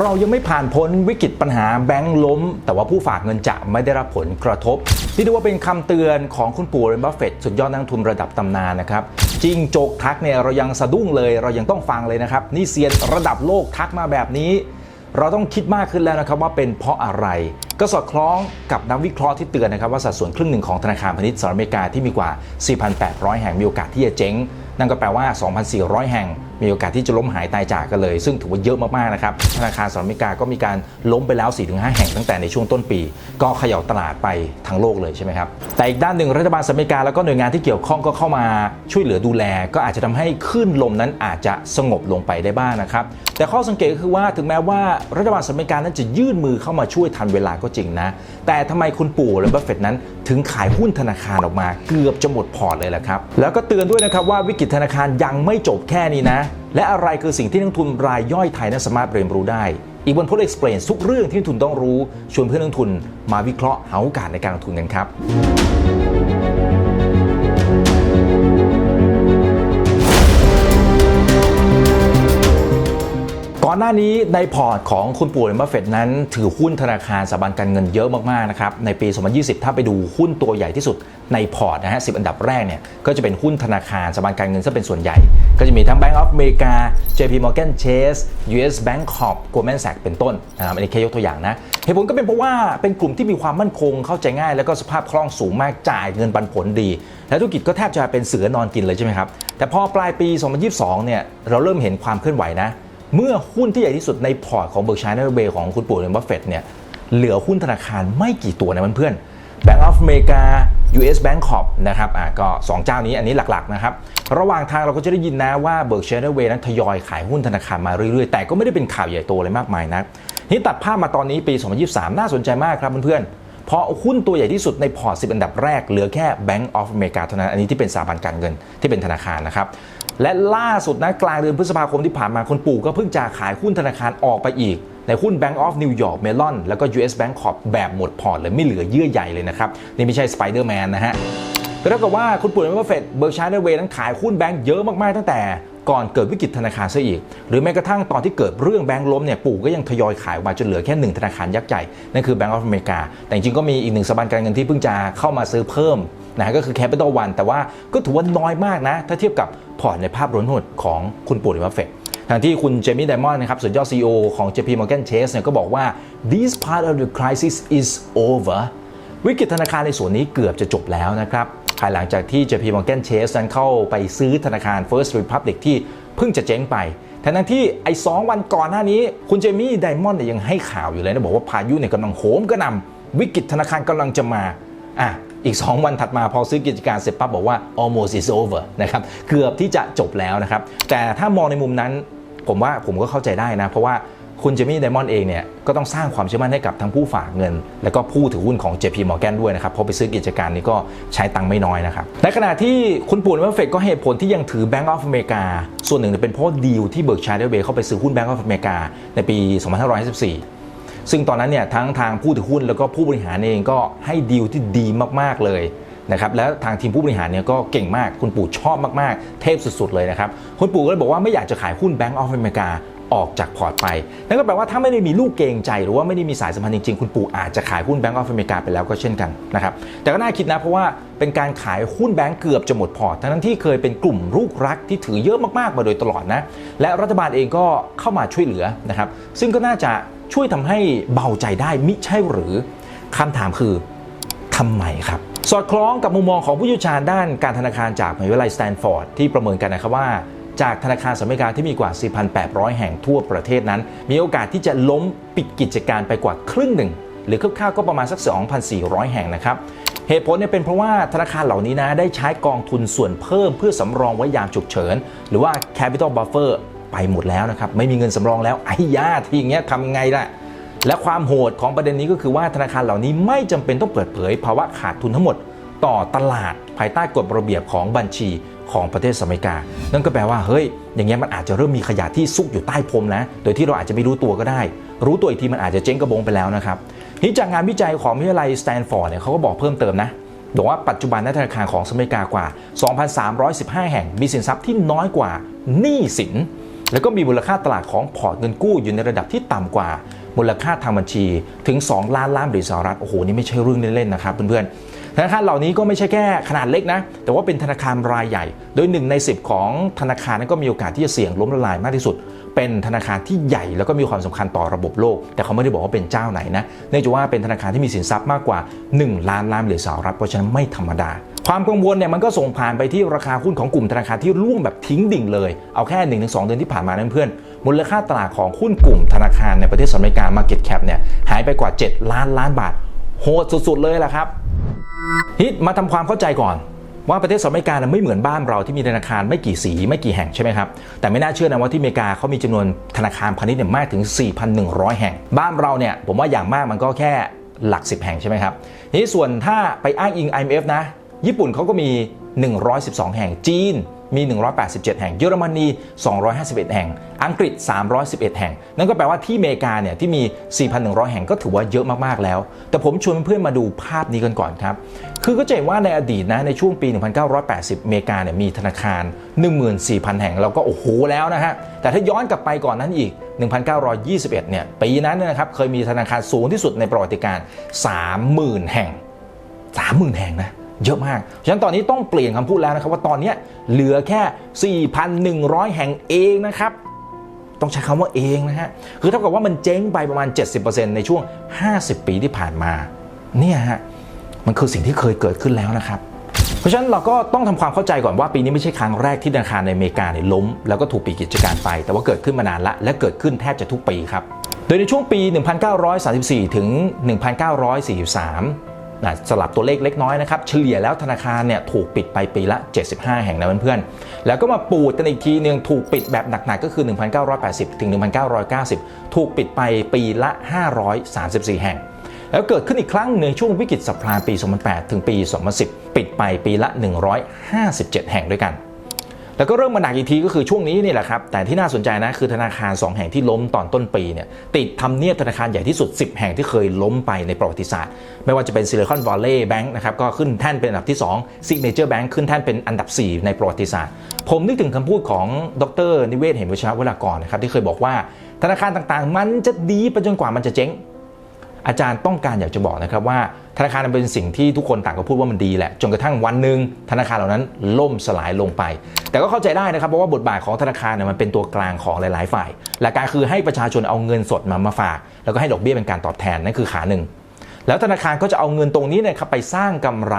เรายังไม่ผ่านพ้นวิกฤตปัญหาแบงก์ล้ม แต่ว่าผู้ฝากเงินจะไม่ได้รับผลกระทบนี่ถือว่าเป็นคำเตือนของคุณปู่เรนบัฟเฟตสุดยอดนักลงทุนระดับตำนานนะครับจริงโจกทักเนี่ยเรายังสะดุ้งเลยเรายังต้องฟังเลยนะครับ นี่เซียนระดับโลกทักมาแบบนี้ เราต้องคิดมากขึ้นแล้วนะครับว่าเป็นเพราะอะไร ก็สอดคล้องกับนักวิเคราะห์ที่เตือนนะครับว่าสัดส่วนครึ่งหนึ่งของธนาคารพาณิชย์สหรัฐอเมริกาที่มีกว่า 4,800 แห่งมีโอกาสที่จะเจ๊ง นั่นก็แปลว่า 2,400 แห่ง มีโอกาสที่จะล้มหายตายจากกันเลย ซึ่งถือว่าเยอะมากๆนะครับธนาคารสหรัฐอเมริกาก็มีการล้มไปแล้ว 4-5 แห่งตั้งแต่ในช่วงต้นปี ก็เขย่าตลาดไปทั้งโลกเลยใช่ไหมครับแต่อีกด้านหนึ่งรัฐบาลสหรัฐอเมริกาแล้วก็หน่วยงานที่เกี่ยวข้องก็เข้ามาช่วยเหลือดูแล ก็อาจจะทำให้คลื่นลมนั้นอาจจะสงบลงไปได้บ้างนะครับแต่ข้อสังเกตก็คือว่าถึงแม้ว่ารัฐบาลสหรัฐอเมริกานั้นจะยื่นมือเข้ามาช่วยทันเวลาก็จริงนะ แต่ทำไมคุณปู่และบัฟเฟตนั้น ถึงขายหุ้นธนาคารออกมา เกือบจะหมดพอร์ตเลยแหละครับแล้วก็เตือนด้วยนะครับว่าวิกฤตธนาคารยังไม่จบแค่นี้นะ และอะไรคือสิ่งที่นักลงทุนรายย่อยไทยนั้นสามารถเรียนรู้ได้ อีกบนพดเอ็กซ์เพลนทุกเรื่องที่นักลงทุนต้องรู้ ชวนเพื่อนนักลงทุนมาวิเคราะห์หาโอกาสในการลงทุนกันครับ ก่อนหน้านี้ในพอร์ตของคุณปู่เลนบัฟเฟตนั้น ถือหุ้นธนาคารสถาบันการเงินเยอะมากๆนะครับในปี 2020 ถ้าไปดูหุ้นตัวใหญ่ที่สุดในพอร์ตนะฮะ10อันดับแรกเนี่ยก็จะเป็นหุ้นธนาคารสถาบันการเงินซะเป็นส่วนใหญ่ ก็จะมีทั้ง Bank of America JP Morgan Chase US Bank Corp Goldman Sachs เป็นต้นนะครับอันนี้แค่ยกตัวอย่างนะเหตุผลก็เป็นเพราะว่าเป็นกลุ่มที่มีความมั่นคงเข้าใจง่าย แล้วก็สภาพคล่องสูงมากจ่ายเงินปันผลดี และธุรกิจก็แทบจะเป็นเสือนอนกินเลยใช่ไหมครับแต่พอปลายปี 2022 เนี่ยเราเริ่มเห็นความเคลื่อนไหวนะ เมื่อหุ้นที่ใหญ่ที่สุดในพอร์ตของเบิร์กชัยเนอร์เบย์ของคุณปู่เรนบัฟเฟตเนี่ยเหลือหุ้นธนาคารไม่กี่ตัวนะเพื่อนๆ Bank of America US Bank Corp นะครับอะก็ 2 เจ้านี้อันนี้หลักๆนะครับระหว่างทางเราก็จะได้ยินนะว่าเบิร์กชัยเนอร์เบย์นั้นทยอยขายหุ้นธนาคารมาเรื่อยๆ แต่ก็ไม่ได้เป็นข่าวใหญ่โตอะไรมากมายนะนี่ตัดภาพมาตอนนี้ปี 2023 น่าสนใจมากครับเพื่อนๆ เพราะหุ้นตัวใหญ่ที่สุดในพอร์ต 10 อันดับแรกเหลือแค่ Bank of America เท่านั้น อันนี้ที่เป็นสถาบันการเงินที่เป็นธนาคารนะครับ และล่าสุดนะกลางเดือนพฤษภาคมที่ผ่านมาคุณปู่ก็เพิ่งจะขายหุ้นธนาคารออกไปอีก ในหุ้น Bank of New York Mellon แล้วก็ US Bank Corp แบบหมดพอร์ตเลยไม่เหลือเยื่อใยเลยนะครับ นี่ไม่ใช่ Spider-Man นะฮะก็เท่ากับว่าคุณปู่และบัฟเฟตเบิร์กชัยเนอร์เวย์นั้นขายหุ้นแบงก์เยอะมาก ๆ ตั้งแต่ก่อนเกิดวิกฤตธนาคารซะอีก หรือแม้กระทั่งตอนที่เกิดเรื่องแบงก์ล้มเนี่ยปู่ก็ยังทยอยขายออกมาจนเหลือแค่หนึ่งธนาคารยักษ์ใหญ่ นั่นคือ Bank of America แต่จริงก็มีอีกหนึ่งสถาบันการเงินที่เพิ่งจะเข้ามาซื้อเพิ่ม นะฮะก็คือ Capital One แต่ว่าก็ถือว่าน้อยมากนะ ถ้าเทียบกับพอร์ตในภาพรวมทั้งหมดของคุณปู่และบัฟเฟตทางที่คุณเจมี่ไดมอนด์นะครับสุดยอด CEO ของ JP Morgan Chase เนี่ยก็บอกว่า this part of the crisis is over วิกฤตธนาคารในส่วนนี้เกือบจะจบแล้วนะครับภายหลังจากที่ JP Morgan Chase นั้นเข้าไปซื้อธนาคาร First Republic ที่เพิ่งจะเจ๊งไปทั้งที่ไอ้สองวันก่อนหน้านี้ คุณเจมี่ไดมอนด์เนี่ยยังให้ข่าวอยู่เลยนะ บอกว่าพายุเนี่ยกำลังโหมกระหน่ำวิกฤตธนาคารกำลังจะมาอะ อีก 2 วันถัดมาพอซื้อกิจการเสร็จปั๊บบอกว่า almost is over นะครับเกือบที่จะจบแล้วนะครับแต่ถ้ามองในมุมนั้นผมว่าผมก็เข้าใจได้นะ เพราะว่าคุณเจมี่ไดมอนด์เองเนี่ยก็ต้องสร้างความเชื่อมั่นให้กับทั้งผู้ฝากเงิน และก็ผู้ถือหุ้นของ JP Morgan ด้วยนะครับเพราะไปซื้อกิจการนี้ก็ใช้ตังค์ไม่น้อยนะครับในขณะที่คุณปู่และเฟดก็เหตุผลที่ยังถือ Bank of America ส่วนหนึ่งเป็นเพราะดีลที่เบิร์กชัยเดอร์เบย์เข้าไปซื้อหุ้น Bank of America ในปี 2554 ซึ่งตอนนั้นเนี่ยทั้งทางผู้ถือหุ้นแล้วก็ผู้บริหารเองก็ให้ดีลที่ดีมากๆเลยนะครับแล้วทางทีมผู้บริหารเนี่ยก็เก่งมากคุณปู่ชอบมากๆ เทพสุดๆเลยนะครับคุณปู่ก็เลยบอกว่าไม่อยากจะขายหุ้น Bank of America ออกจากพอร์ตไป นั่นก็แปลว่าถ้าไม่ได้มีลูกเกงใจ หรือว่าไม่ได้มีสายสัมพันธ์จริงๆ คุณปู่อาจจะขายหุ้น Bank of America ไปแล้วก็เช่นกันนะครับ แต่ก็น่าคิดนะเพราะว่าเป็นการขายหุ้นแบงก์เกือบจะหมดพอร์ต ทั้งที่เคยเป็นกลุ่มลูกรักที่ถือเยอะมากๆมาโดยตลอดนะ และรัฐบาลเองก็เข้ามาช่วยเหลือนะครับ ซึ่งก็น่าจะ ช่วยทำให้เบาใจได้มิใช่หรือคำถามคือทำไมครับ สอดคล้องกับมุมมองของผู้เชี่ยวชาญด้านการธนาคารจากมหาวิทยาลัยสแตนฟอร์ดที่ประเมินกันนะครับว่าจากธนาคารสหรัฐอเมริกาที่มีกว่า 4,800 แห่งทั่วประเทศนั้น มีโอกาสที่จะล้มปิดกิจการไปกว่าครึ่งหนึ่ง หรือคร่าวๆก็ประมาณสัก 2,400 แห่งนะครับ เหตุผลเนี่ยเป็นเพราะว่าธนาคารเหล่านี้นะได้ใช้กองทุนส่วนเพิ่มเพื่อสำรองไว้ยามฉุกเฉิน หรือว่า capital buffer ไปหมดแล้วนะครับ ไม่มีเงินสำรองแล้วไอ้ยาทีอย่างเงี้ยทำไงล่ะ และความโหดของประเด็นนี้ก็คือว่าธนาคารเหล่านี้ไม่จำเป็นต้องเปิดเผยภาวะขาดทุนทั้งหมดต่อตลาดภายใต้กฎระเบียบของบัญชีของประเทศสหรัฐอเมริกา นั่นก็แปลว่าเฮ้ย อย่างเงี้ยมันอาจจะเริ่มมีขยะที่ซุกอยู่ใต้พรมนะ โดยที่เราอาจจะไม่รู้ตัวก็ได้ รู้ตัวอีกทีมันอาจจะเจ๊งกระบงไปแล้วนะครับนี่จากงานวิจัยของวิทยาลัยสแตนฟอร์ดเนี่ยเขาก็บอกเพิ่มเติมนะบอกว่าปัจจุบันธนาคารของสหรัฐอเมริกากว่า 2,315 แห่งมีสินทรัพย์ที่น้อยกว่าหนี้สิน แล้วก็มีมูลค่าตลาดของพอร์ตเงินกู้อยู่ในระดับที่ต่ำกว่ามูลค่าทางบัญชีถึง 2 ล้านล้านเหรียญสหรัฐโอ้โหนี่ไม่ใช่เรื่องเล่นๆนะครับเพื่อนๆ ธนาคารเหล่านี้ก็ไม่ใช่แค่ขนาดเล็กนะ แต่ว่าเป็นธนาคารรายใหญ่ โดยหนึ่งใน 10 ของธนาคารนั้นก็มีโอกาสที่จะเสี่ยงล้มละลายมากที่สุด เป็นธนาคารที่ใหญ่แล้วก็มีความสำคัญต่อระบบโลก แต่เขาไม่ได้บอกว่าเป็นเจ้าไหนนะ เนื่องจากว่าเป็นธนาคารที่มีสินทรัพย์มากกว่า 1 ล้านล้านเหรียญสหรัฐ เพราะฉะนั้นไม่ธรรมดาความกังวลเนี่ยมันก็ส่งผ่านไปที่ราคาหุ้นของกลุ่มธนาคารที่ร่วงแบบทิ้งดิ่งเลย เอาแค่1-2เดือนที่ผ่านมานั้นเพื่อน มูลค่าตลาดของหุ้นกลุ่มธนาคารในประเทศสหรัฐอเมริกา Market Cap เนี่ยหายไปกว่า 7 ล้านล้านบาท โหดสุดๆเลยแหละครับ ฮิตมาทำความเข้าใจก่อน ว่าประเทศสหรัฐอเมริกาไม่เหมือนบ้านเราที่มีธนาคารไม่กี่สีไม่กี่แห่งใช่ไหมครับ แต่ไม่น่าเชื่อนะว่าที่อเมริกาเขามีจำนวนธนาคารพาณิชย์เนี่ยมากถึง 4,100 แห่ง บ้านเราเนี่ยผมว่าอย่างมากมันก็แค่หลัก 10 แห่งใช่ไหมครับนี่ส่วนถ้าไปอ้างอิง IMF นะ ญี่ปุ่นเขาก็มี 112 แห่งจีน มี 187 แห่ง เยอรมนี 251 แห่ง อังกฤษ 311 แห่ง นั่นก็แปลว่าที่อเมริกาเนี่ยที่มี 4,100 แห่งก็ถือว่าเยอะมากๆแล้ว แต่ผมชวนเพื่อนๆมาดูภาพนี้กันก่อนครับ คือก็จะเห็นว่าในอดีตนะในช่วงปี 1980 อเมริกาเนี่ยมีธนาคาร 14,000 แห่งแล้วก็โอ้โหแล้วนะฮะ แต่ถ้าย้อนกลับไปก่อนนั้นอีก 1921 เนี่ยปีนั้นนะครับเคยมีธนาคารสูงที่สุดในประวัติการ 30,000 แห่ง 30,000 แห่งนะ เยอะมาก ฉะนั้นตอนนี้ต้องเปลี่ยนคำพูดแล้วนะครับว่าตอนนี้เหลือแค่ 4,100 แห่งเองนะครับต้องใช้คำว่าเองนะฮะ คือเท่ากับว่ามันเจ๊งไปประมาณ 70%ในช่วง 50 ปีที่ผ่านมา เนี่ยฮะ มันคือสิ่งที่เคยเกิดขึ้นแล้วนะครับ เพราะฉะนั้นเราก็ต้องทำความเข้าใจก่อนว่าปีนี้ไม่ใช่ครั้งแรกที่ธนาคารในอเมริกาเนี่ยล้ม แล้วก็ถูกปิดกิจการไป แต่ว่าเกิดขึ้นมานานละ และเกิดขึ้นแทบจะทุกปีครับ โดยในช่วงปี 1934 ถึง 1943 สลับตัวเลขเล็กน้อยนะครับเฉลี่ยแล้วธนาคารเนี่ยถูกปิดไปปีละ 75 แห่งนะเพื่อนๆแล้วก็มาปูดกันอีกทีหนึ่งถูกปิดแบบหนักๆก็คือ 1980 ถึง 1990 ถูกปิดไปปีละ 534 แห่ง แล้วเกิดขึ้นอีกครั้งในช่วงวิกฤตสัพพลานปี 2008 ถึงปี 2010 ปิดไปปีละ 157 แห่งด้วยกัน แล้วก็เริ่มมาหนักอีกทีก็คือช่วงนี้นี่แหละครับ แต่ที่น่าสนใจนะคือธนาคาร 2 แห่งที่ล้มตอนต้นปีเนี่ยติดทำเนียบธนาคารใหญ่ที่สุด 10 แห่งที่เคยล้มไปในประวัติศาสตร์ ไม่ว่าจะเป็น Silicon Valley Bank นะครับก็ขึ้นแท่นเป็นอันดับที่2 Signature Bank ขึ้นแท่นเป็นอันดับ 4 ในประวัติศาสตร์ ผมนึกถึงคำพูดของดรนิเวศเหมวิชาวรากรนะครับที่เคยบอกว่าธนาคารต่างๆ มันจะดีไปจนกว่ามันจะเจ๊ง อาจารย์ต้องการอยากจะบอกนะครับว่าธนาคารเป็นสิ่งที่ทุกคนต่างก็พูดว่ามันดีแหละจนกระทั่งวันหนึ่งธนาคารเหล่านั้นล่มสลายลงไป แต่ก็เข้าใจได้นะครับเพราะว่าบทบาทของธนาคารเนี่ยมันเป็นตัวกลางของหลาย ๆ ฝ่ายหลักการคือให้ประชาชนเอาเงินสดมามาฝาก แล้วก็ให้ดอกเบี้ยเป็นการตอบแทนนั่นคือขาหนึ่งแล้วธนาคารก็จะเอาเงินตรงนี้เนี่ยครับไปสร้างกำไร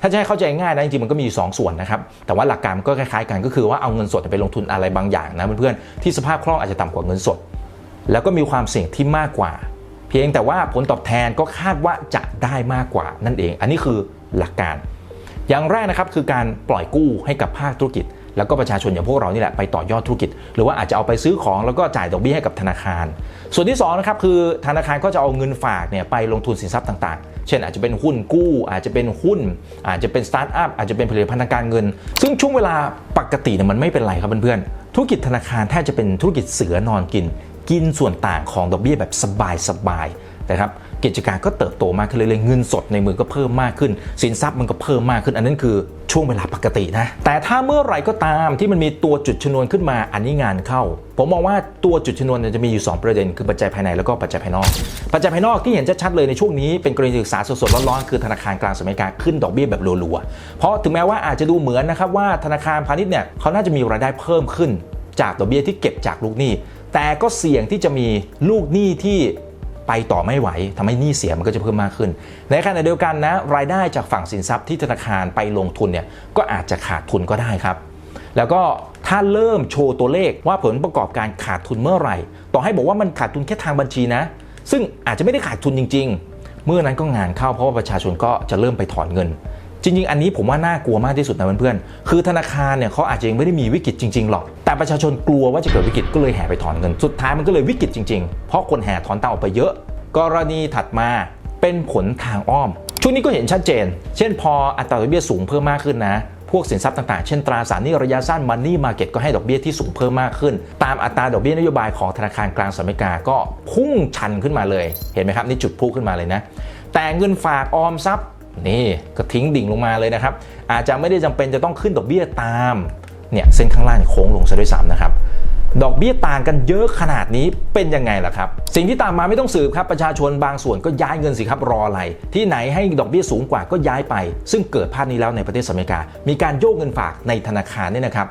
ถ้าจะให้เข้าใจง่ายนะจริงๆมันก็มีอยู่สองส่วนนะครับแต่ว่าหลักการมันก็คล้ายๆกันก็คือว่าเอาเงินสดไปลงทุนอะไรบางอย่างนะเพื่อนๆที่สภาพคล่องอาจจะต่ำกว่าเงินสด แล้วก็มีความเสี่ยงที่มากกว่า เพียงแต่ว่าผลตอบแทนก็คาดว่าจะได้มากกว่านั่นเอง อันนี้คือหลักการ อย่างแรกนะครับคือการปล่อยกู้ให้กับภาคธุรกิจ แล้วก็ประชาชนอย่างพวกเรานี่แหละไปต่อยอดธุรกิจ หรือว่าอาจจะเอาไปซื้อของแล้วก็จ่ายดอกเบี้ยให้กับธนาคาร ส่วนที่2นะครับคือธนาคารก็จะเอาเงินฝากเนี่ยไปลงทุนสินทรัพย์ต่างๆ เช่นอาจจะเป็นหุ้นกู้ อาจจะเป็นหุ้น อาจจะเป็นสตาร์ทอัพอาจจะเป็นผลิตภัณฑ์ทางการเงิน ซึ่งช่วงเวลาปกติเนี่ยมันไม่เป็นไรครับเพื่อนๆ ธุรกิจธนาคารแทบจะเป็นธุรกิจเสือนอนกิน กินส่วนต่างของดอกเบี้ยแบบสบายๆนะครับ กิจการก็เติบโตมากขึ้นเรื่อยๆเงินสดในมือก็เพิ่มมากขึ้น สินทรัพย์มันก็เพิ่มมากขึ้น อันนั้นคือช่วงเวลาปกตินะ แต่ถ้าเมื่อไหร่ก็ตามที่มันมีตัวจุดชนวนขึ้นมาอันนี้งานเข้า ผมมองว่าตัวจุดชนวนจะมีอยู่ 2 ประเด็น คือปัจจัยภายในแล้วก็ปัจจัยภายนอก ปัจจัยภายนอกที่เห็นชัดๆเลยในช่วงนี้เป็นกรณีศึกษาสดๆร้อนๆคือธนาคารกลางสหรัฐอเมริกาขึ้นดอกเบี้ยแบบรัวๆเพราะถึงแม้ว่าอาจจะดูเหมือนนะครับว่าธนาคารพาณิชย์เนี่ยเขาน่าจะมีรายได้เพิ่มขึ้นจากดอกเบี้ยที่เก็บจากลูกหนี้ แต่ก็เสี่ยงที่จะมีลูกหนี้ที่ ไปต่อไม่ไหวทำให้หนี้เสียมันก็จะเพิ่มมากขึ้น ในขณะเดียวกันนะรายได้จากฝั่งสินทรัพย์ที่ธนาคารไปลงทุนเนี่ยก็อาจจะขาดทุนก็ได้ครับ แล้วก็ถ้าเริ่มโชว์ตัวเลขว่าผลประกอบการขาดทุนเมื่อไหร่ ต่อให้บอกว่ามันขาดทุนแค่ทางบัญชีนะ ซึ่งอาจจะไม่ได้ขาดทุนจริง ๆ เมื่อนั้นก็งานเข้าเพราะว่าประชาชนก็จะเริ่มไปถอนเงิน จริง ๆ อันนี้ผมว่าน่ากลัวมากที่สุดนะเพื่อนๆคือธนาคารเนี่ยเขาอาจจะยังไม่ได้มีวิกฤตจริงๆหรอก แต่ประชาชนกลัวว่าจะเกิดวิกฤตก็เลยแห่ไปถอนเงิน สุดท้ายมันก็เลยวิกฤตจริงๆ เพราะคนแห่ถอนตังออกไปเยอะ กรณีถัดมาเป็นผลทางอ้อม ช่วงนี้ก็เห็นชัดเจน เช่นพออัตราดอกเบี้ยสูงเพิ่มมากขึ้นนะพวกสินทรัพย์ต่างๆ เช่นตราสารหนี้ระยะสั้นมันนี่มาเก็ตก็ให้ดอกเบี้ยที่สูงเพิ่มมากขึ้น ตามอัตราดอกเบี้ยนโยบายของธนาคารกลางสหรัฐอเมริกาก็พุ่งชันขึ้นมาเลย เห็นไหมครับ นี่จุดพุ่งขึ้นมาเลยนะ แต่เงินฝากออมทรัพย์ นี่ก็ทิ้งดิ่งลงมาเลยนะครับ อาจจะไม่ได้จำเป็นจะต้องขึ้นดอกเบี้ยตามเนี่ยเส้นข้างล่างโค้งลงซะด้วยซ้ำนะครับดอกเบี้ยต่างกันเยอะขนาดนี้เป็นยังไงล่ะครับ สิ่งที่ตามมาไม่ต้องสืบครับประชาชนบางส่วนก็ย้ายเงินสิครับรออะไร ที่ไหนให้ดอกเบี้ยสูงกว่าก็ย้ายไป ซึ่งเกิดภาพนี้แล้วในประเทศสหรัฐอเมริกา มีการโยกเงินฝากในธนาคารเนี่ยนะครับ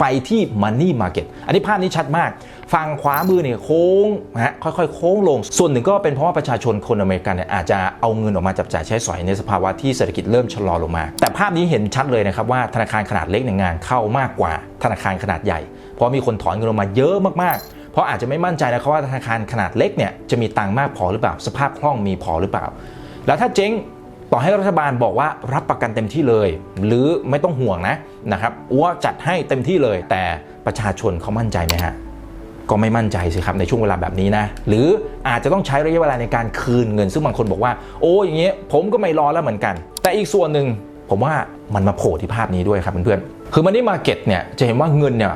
ไปที่ Money Market อันนี้ภาพนี้ชัดมาก ฝั่งขวามือเนี่ยโค้งนะฮะค่อยๆ โค้งลง ส่วนหนึ่งก็เป็นเพราะว่าประชาชนคนอเมริกันเนี่ยอาจจะเอาเงินออกมาจับจ่ายใช้สอยในสภาวะที่เศรษฐกิจเริ่มชะลอลงมา แต่ภาพนี้เห็นชัดเลยนะครับว่าธนาคารขนาดเล็กในงานเข้ามากกว่าธนาคารขนาดใหญ่ เพราะมีคนถอนเงินออกมาเยอะมากๆเพราะอาจจะไม่มั่นใจนะครับว่าธนาคารขนาดเล็กเนี่ยจะมีตังค์มากพอหรือเปล่า สภาพคล่องมีพอหรือเปล่า แล้วถ้าเจ๊ง ต่อให้รัฐบาลบอกว่ารับประกันเต็มที่เลย หรือไม่ต้องห่วงนะนะครับว่าจัดให้เต็มที่เลย แต่ประชาชนเขามั่นใจไหมฮะก็ไม่มั่นใจสิครับในช่วงเวลาแบบนี้นะ หรืออาจจะต้องใช้ระยะเวลาในการคืนเงิน ซึ่งบางคนบอกว่า โอ้อย่างเงี้ยผมก็ไม่รอแล้วเหมือนกัน แต่อีกส่วนหนึ่งผมว่ามันมาโผล่ที่ภาพนี้ด้วยครับเพื่อนๆคือมันนี่มาเก็ตเนี่ยจะเห็นว่าเงินเนี่ย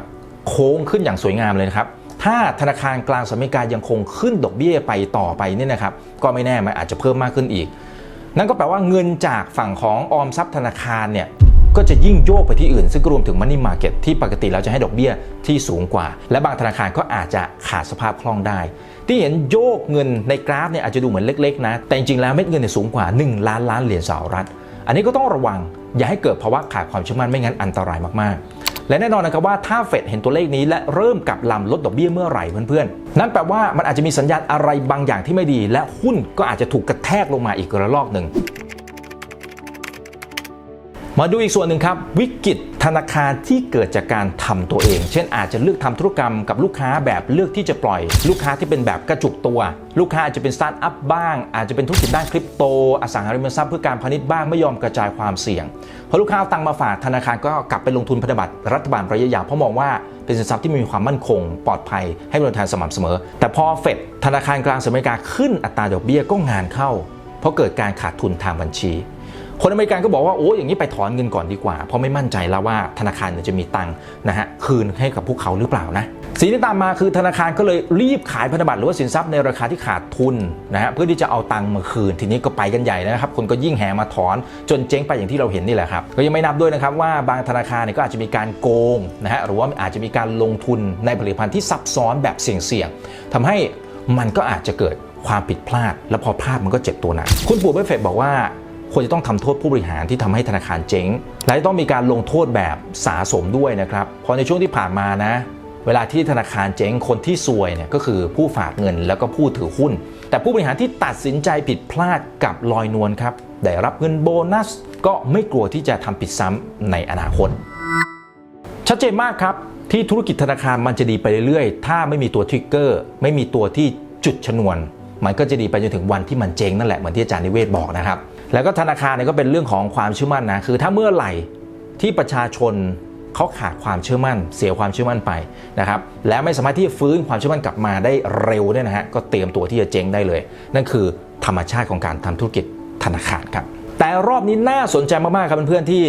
โค้งขึ้นอย่างสวยงามเลยนะครับถ้าธนาคารกลางสหรัฐอเมริกายังคงขึ้นดอกเบี้ยไปต่อไปเนี่ยนะครับก็ไม่แน่มันอาจจะเพิ่มมากขึ้นอีก นั่นก็แปลว่าเงินจากฝั่งของออมทรัพย์ธนาคารเนี่ยก็จะยิ่งโยกไปที่อื่น ซึ่งรวมถึง Money Market ที่ปกติแล้วจะให้ดอกเบี้ยที่สูงกว่า และบางธนาคารก็อาจจะขาดสภาพคล่องได้ ที่เห็นโยกเงินในกราฟเนี่ยอาจจะดูเหมือนเล็กๆนะ แต่จริงๆแล้วเม็ดเงินเนี่ยสูงกว่า 1 ล้านล้านเหรียญสหรัฐ อันนี้ก็ต้องระวังอย่าให้เกิดภาวะขาดความเชื่อมั่นไม่งั้นอันตรายมากๆ และแน่นอนนะครับว่าถ้าเฟดเห็นตัวเลขนี้และเริ่มกลับลำลดดอกเบี้ยเมื่อไหร่เพื่อนๆ นั่นแปลว่ามันอาจจะมีสัญญาณอะไรบางอย่างที่ไม่ดี และหุ้นก็อาจจะถูกกระแทกลงมาอีกระลอกหนึ่ง มาดูอีกส่วนหนึ่งครับ วิกฤตธนาคารที่เกิดจากการทำตัวเอง เช่นอาจจะเลือกทำธุรกรรมกับลูกค้าแบบเลือกที่จะปล่อย ลูกค้าที่เป็นแบบกระจุกตัว ลูกค้าอาจจะเป็นสตาร์ทอัพบ้าง อาจจะเป็นธุรกิจด้านคริปโต อสังหาริมทรัพย์เพื่อการพาณิชย์บ้างไม่ยอมกระจายความเสี่ยงพอลูกค้าเอาตังค์มาฝากธนาคารก็กลับไปลงทุนพันธบัตรรัฐบาลระยะยาวเพราะมองว่าเป็นสินทรัพย์ที่มีความมั่นคง ปลอดภัยให้ผลตอบแทนสม่ำเสมอ แต่พอเฟดธนาคารกลางสหรัฐอเมริกาขึ้นอัตราดอกเบี้ยก็งานเข้า เพราะเกิดการขาดทุนทางบัญชี คนอเมริกันก็บอกว่าโอ้อย่างนี้ไปถอนเงินก่อนดีกว่า เพราะไม่มั่นใจแล้วว่าธนาคารจะมีตังค์นะฮะคืนให้กับพวกเขาหรือเปล่านะสิ่งที่ตามมาคือธนาคารก็เลยรีบขายพันธบัตรหรือว่าสินทรัพย์ในราคาที่ขาดทุนนะฮะเพื่อที่จะเอาตังค์มาคืน ทีนี้ก็ไปกันใหญ่นะครับ คนก็ยิ่งแห่มาถอนจนเจ๊งไปอย่างที่เราเห็นนี่แหละครับก็ยังไม่นับด้วยนะครับว่าบางธนาคารเนี่ยก็อาจจะมีการโกงนะฮะหรือว่าอาจจะมีการลงทุนในผลิตภัณฑ์ที่ซับซ้อนแบบเสี่ยงๆทำให้มันก็อาจจะเกิดความผิดพลาด แล้วพอพลาดมันก็เจ็บตัวหนักคุณปู่เบฟเฟตบอกว่า ควรจะต้องทำโทษผู้บริหารที่ทำให้ธนาคารเจ๊ง และต้องมีการลงโทษแบบสาสมด้วยนะครับ เพราะในช่วงที่ผ่านมานะ เวลาที่ธนาคารเจ๊งคนที่ซวยเนี่ยก็คือผู้ฝากเงินแล้วก็ผู้ถือหุ้น แต่ผู้บริหารที่ตัดสินใจผิดพลาดกับลอยนวลครับ ได้รับเงินโบนัส ก็ไม่กลัวที่จะทำผิดซ้ำในอนาคต ชัดเจนมากครับที่ธุรกิจธนาคารมันจะดีไปเรื่อยๆ ถ้าไม่มีตัวทริกเกอร์ไม่มีตัวที่จุดชนวน มันก็จะดีไปจนถึงวันที่มันเจ๊งนั่นแหละเหมือนที่อาจารย์นิเวศบอกนะครับ แล้วก็ธนาคารเนี่ยก็เป็นเรื่องของความเชื่อมั่นนะคือถ้าเมื่อไหร่ที่ประชาชนเขาขาดความเชื่อมั่น เสียความเชื่อมั่นไปนะครับและไม่สามารถที่จะฟื้นความเชื่อมั่นกลับมาได้เร็วเนี่ยนะฮะก็เตรียมตัวที่จะเจ๊งได้เลย นั่นคือธรรมชาติของการทำธุรกิจธนาคารครับแต่รอบนี้น่าสนใจมากๆครับเพื่อนๆที่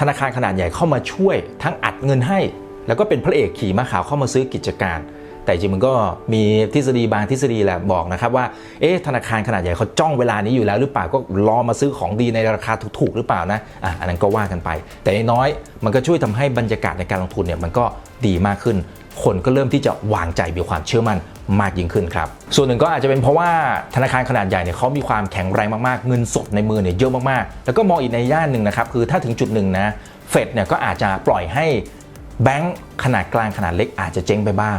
ธนาคารขนาดใหญ่เข้ามาช่วย ทั้งอัดเงินให้ แล้วก็เป็นพระเอกขี่ม้าขาวเข้ามาซื้อกิจการ แต่จริงมันก็มีทฤษฎีบางทฤษฎีแหละบอกนะครับว่าเอ๊ะธนาคารขนาดใหญ่เขาจ้องเวลานี้อยู่แล้วหรือเปล่าก็รอมาซื้อของดีในราคาถูกๆหรือเปล่านะอะอันนั้นก็ว่ากันไป แต่อยน้อยมันก็ช่วยทำให้บรรยากาศในการลงทุนเนี่ยมันก็ดีมากขึ้น คนก็เริ่มที่จะวางใจมีความเชื่อมั่นมากยิ่งขึ้นครับ ส่วนหนึ่งก็อาจจะเป็นเพราะว่าธนาคารขนาดใหญ่เนี่ยเขามีความแข็งแรงมากๆ เงินสดในมือเนี่ยเยอะมากๆ แล้วก็มองอีกในย่านหนึ่งนะครับคือถ้าถึงจุดหนึ่งนะเฟดเนี่ยก็อาจจะปล่อยให้แบงก์ขนาดกลางขนาดเล็กอาจจะเจ๊งไปบ้าง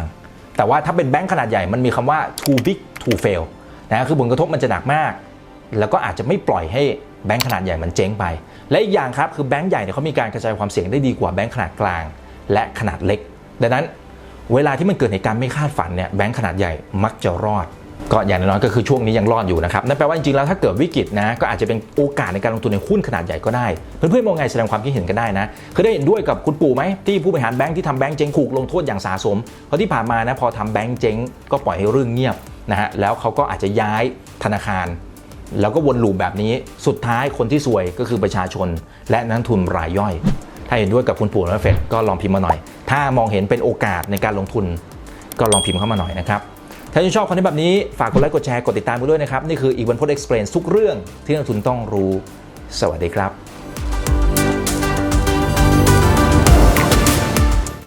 แต่ว่าถ้าเป็นแบงค์ขนาดใหญ่มันมีคำว่า too big to fail นะคือผลกระทบมันจะหนักมาก แล้วก็อาจจะไม่ปล่อยให้แบงค์ขนาดใหญ่มันเจ๊งไป และอีกอย่างครับคือแบงค์ใหญ่เนี่ยเขามีการกระจายความเสี่ยงได้ดีกว่าแบงค์ขนาดกลาง และขนาดเล็ก ดังนั้น เวลาที่มันเกิดเหตุการณ์ไม่คาดฝันเนี่ยแบงค์ขนาดใหญ่มักจะรอด ก็อย่างน้อยก็คือช่วงนี้ยังรอดอยู่นะครับนั่นแปลว่าจริงๆแล้วถ้าเกิดวิกฤตนะก็อาจจะเป็นโอกาสในการลงทุนในหุ้นขนาดใหญ่ก็ได้ เพื่อนๆมองไงแสดงความคิดเห็นกันได้นะเคยได้เห็นด้วยกับคุณปู่ไหมที่ผู้บริหารแบงค์ที่ทำแบงค์เจ๊งถูกลงโทษอย่างสาสมเพราะที่ผ่านมานะพอทำแบงค์เจ๊งก็ปล่อยให้เรื่องเงียบนะฮะแล้วเขาก็อาจจะย้ายธนาคาร แล้วก็วนลูปแบบนี้สุดท้ายคนที่ซวยก็คือประชาชน และนักทุนรายย่อย ถ้าเห็นด้วยกับคุณปู่และเฟดก็ลองพิมพ์มาหน่อย ถ้ามองเห็นเป็นโอกาสในการลงทุน ก็ลองพิมพ์เข้ามาหน่อยนะครับ ถ้าชื่นชอบคอนเทนต์แบบนี้ ฝากกดไลค์กดแชร์กดติดตามกันด้วยนะครับ นี่คืออีกวันพดเอ็กซ์เพรสทุกเรื่องที่นักทุนต้องรู้ สวัสดีครับ